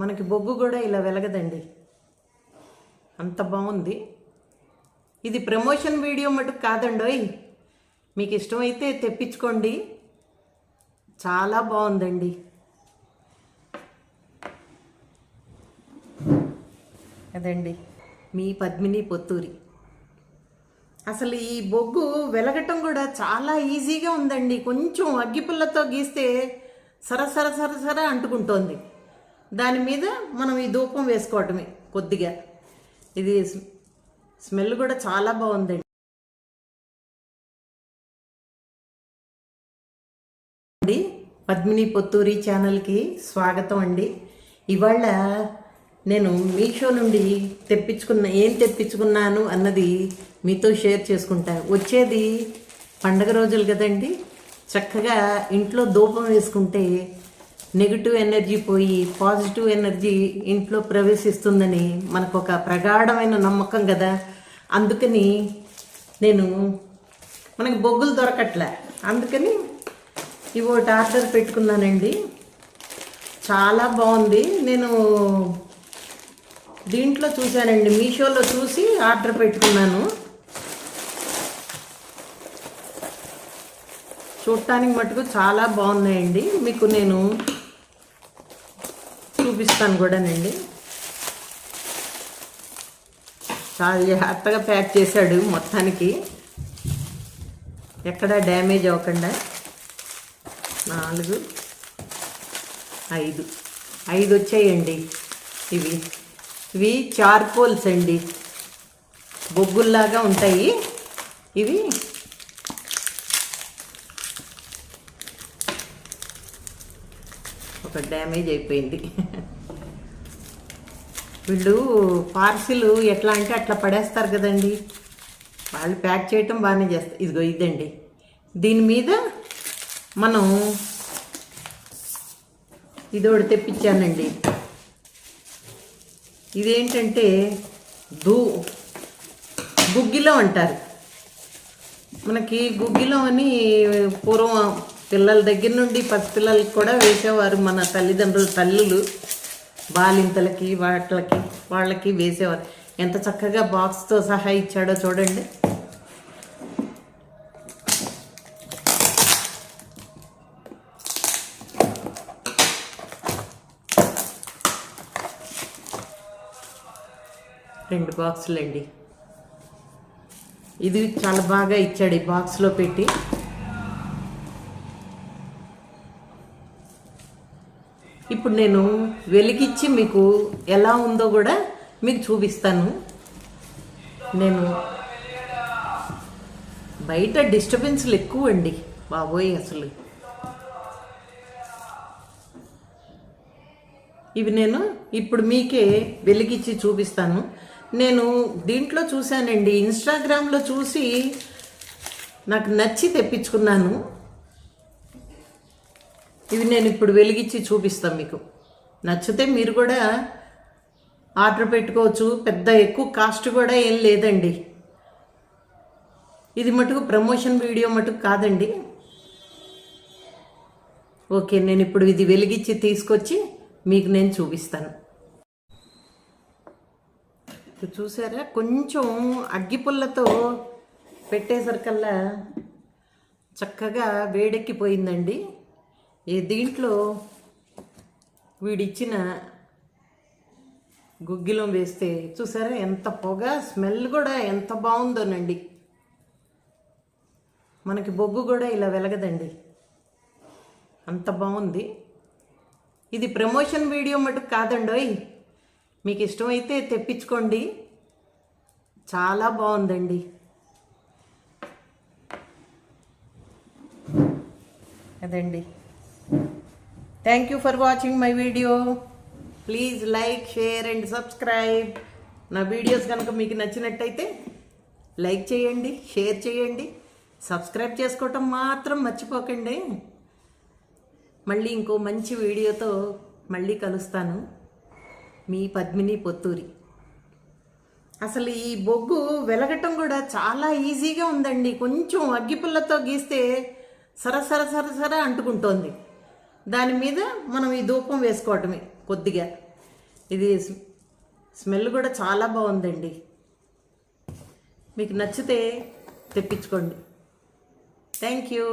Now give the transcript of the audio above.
మనకి బొగ్గు కూడా ఇలా వెలగదండి. అంత బాగుంది. ఇది ప్రమోషన్ వీడియో మటుకు కాదండోయ్ మీకు ఇష్టమైతే తెప్పించుకోండి. చాలా బాగుందండి. అదండి. మీ పద్మిని పొత్తూరి. అసలు ఈ బొగ్గు వెలగటం కూడా చాలా ఈజీగా ఉందండి. కొంచెం అగ్గిపుల్లతో గీస్తే సరసర సరసర అంటుకుంటోంది. దాని మీద మనం ఈ ధూపం వేసుకోవటమే కొద్దిగా. ఇది స్మెల్ కూడా చాలా బాగుందండి. పద్మిని పొత్తూరి ఛానల్కి స్వాగతం అండి. ఇవాళ నేను మీషో నుండి తెప్పించుకున్న ఏం తెప్పించుకున్నాను అన్నది మీతో షేర్ చేసుకుంటా. వచ్చేది పండగ రోజులు కదండి. చక్కగా ఇంట్లో ధూపం వేసుకుంటే నెగిటివ్ ఎనర్జీ పోయి పాజిటివ్ ఎనర్జీ ఇంట్లో ప్రవేశిస్తుందని మనకు ఒక ప్రగాఢమైన నమ్మకం కదా. అందుకని నేను మనకి బొగ్గులు దొరకట్లే. అందుకని ఇవోటి ఆర్డర్ పెట్టుకున్నానండి. చాలా బాగుంది. నేను దీంట్లో చూశానండి. మీషోలో చూసి ఆర్డర్ పెట్టుకున్నాను. చూడటానికి మటుకు చాలా బాగున్నాయండి. మీకు నేను చూపిస్తాను కూడానండి. చాలా జాగ్రత్తగా ప్యాక్ చేశాడు మొత్తానికి. ఎక్కడ డ్యామేజ్ అవ్వకుండా నాలుగు ఐదు. ఐదు వచ్చాయండి ఇవి. ఇవి చార్కోల్స్ అండి. బొగ్గుల్లాగా ఉంటాయి. ఇవి ఒక డ్యామేజ్ అయిపోయింది. వీళ్ళు పార్సిల్ ఎట్లా అంటే అట్లా పడేస్తారు కదండి. వాళ్ళు ప్యాక్ చేయటం బాగానే చేస్తారు ఇదిగో ఇదండి. దీని మీద మనం ఇది ఒకటి తెప్పించానండి. ఇదేంటంటే దూ గుగ్గిలం అంటారు. మనకి గుగ్గిలం అని పూర్వం పిల్లల దగ్గర నుండి పసిపిల్లలకి కూడా వేసేవారు మన తల్లిదండ్రుల తల్లులు బాలింతలకి వాటికి వాళ్ళకి వేసేవారు. ఎంత చక్కగా బాక్స్తో సహా ఇచ్చాడో చూడండి. రెండు బాక్సులు అండి. ఇది చాలా బాగా ఇచ్చాడు ఈ బాక్స్లో పెట్టి. ఇప్పుడు నేను వెలిగించి మీకు ఎలా ఉందో కూడా మీకు చూపిస్తాను. నేను బయట డిస్టర్బెన్స్లు ఎక్కువ అండి బాబోయ్ అసలు. ఇవి నేను ఇప్పుడు మీకే వెలిగించి చూపిస్తాను. నేను దీంట్లో చూశానండి ఇన్స్టాగ్రామ్లో చూసి నాకు నచ్చి తెప్పించుకున్నాను. ఇవి నేను ఇప్పుడు వెలిగించి చూపిస్తాను మీకు. నచ్చితే మీరు కూడా ఆర్డర్ పెట్టుకోవచ్చు. పెద్ద ఎక్కువ కాస్ట్ కూడా ఏం లేదండి. ఇది మటుకు ప్రమోషన్ వీడియో మటుకు కాదండి. ఓకే నేను ఇప్పుడు ఇది వెలిగించి తీసుకొచ్చి మీకు నేను చూపిస్తాను. చూసారా? కొంచెం అగ్గిపుల్లతో పెట్టేసరికల్లా చక్కగా వేడెక్కిపోయిందండి. దీంట్లో వీడిచ్చిన గుగ్గిలం వేస్తే చూసారా ఎంత పొగ స్మెల్ కూడా ఎంత బాగుందోనండి. మనకి బొగ్గు కూడా ఇలా వెలగదండి. అంత బాగుంది. ఇది ప్రమోషన్ వీడియో మటుకు కాదండోయ్ మీకు ఇష్టమైతే తెప్పించుకోండి. చాలా బాగుందండి. అదండి. Thank you for watching my video please like share and subscribe నా వీడియోస్ కనుక మీకు నచ్చినట్టయితే లైక్ చేయండి షేర్ చేయండి. సబ్స్క్రైబ్ చేసుకోవటం మాత్రం మర్చిపోకండి. మళ్ళీ ఇంకో మంచి వీడియోతో మళ్ళీ కలుస్తాను. మీ పద్మిని పొత్తూరి. అసలు ఈ బొగ్గు వెలగటం కూడా చాలా ఈజీగా ఉందండి. కొంచెం అగ్గిపుల్లతో గీస్తే సరసర సరసర అంటుకుంటోంది. దాని మీద మనం ఈ ధూపం వేసుకోవటమే కొద్దిగా. ఇది స్మెల్ కూడా చాలా బాగుందండి. మీకు నచ్చితే తెప్పించుకోండి. Thank you.